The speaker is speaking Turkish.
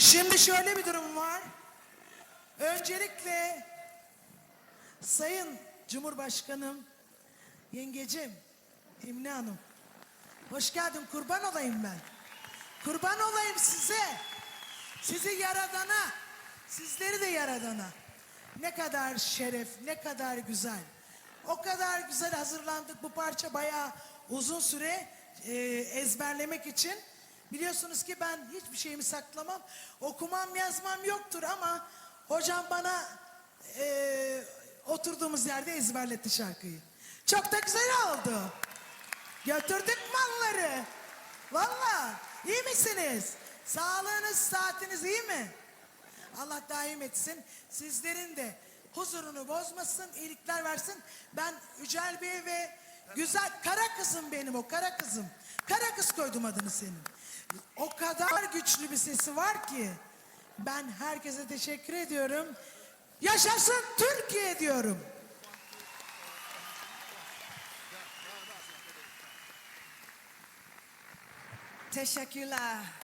Şimdi şöyle bir durum var. Öncelikle Sayın Cumhurbaşkanım, yengecim, İmne Hanım. Hoş geldin, kurban olayım ben. Kurban olayım size. Sizi yaradana, sizleri de yaradana. Ne kadar şeref, ne kadar güzel. O kadar güzel hazırlandık. Bu parça bayağı uzun süre e, ezberlemek için. Biliyorsunuz ki ben hiçbir şeyimi saklamam. Okumam yazmam yoktur ama hocam bana e, oturduğumuz yerde ezberletti şarkıyı. Çok da güzel oldu. Götürdük malları. Valla iyi misiniz? Sağlığınız, saatiniz iyi mi? Allah daim etsin. Sizlerin de huzurunu bozmasın, iyilikler versin. Ben Yücel Bey ve güzel kara kızım benim o kara kızım. Kara kız koydum adını senin. O kadar güçlü bir sesi var ki. Ben herkese teşekkür ediyorum. Yaşasın Türkiye diyorum. Teşekkürler.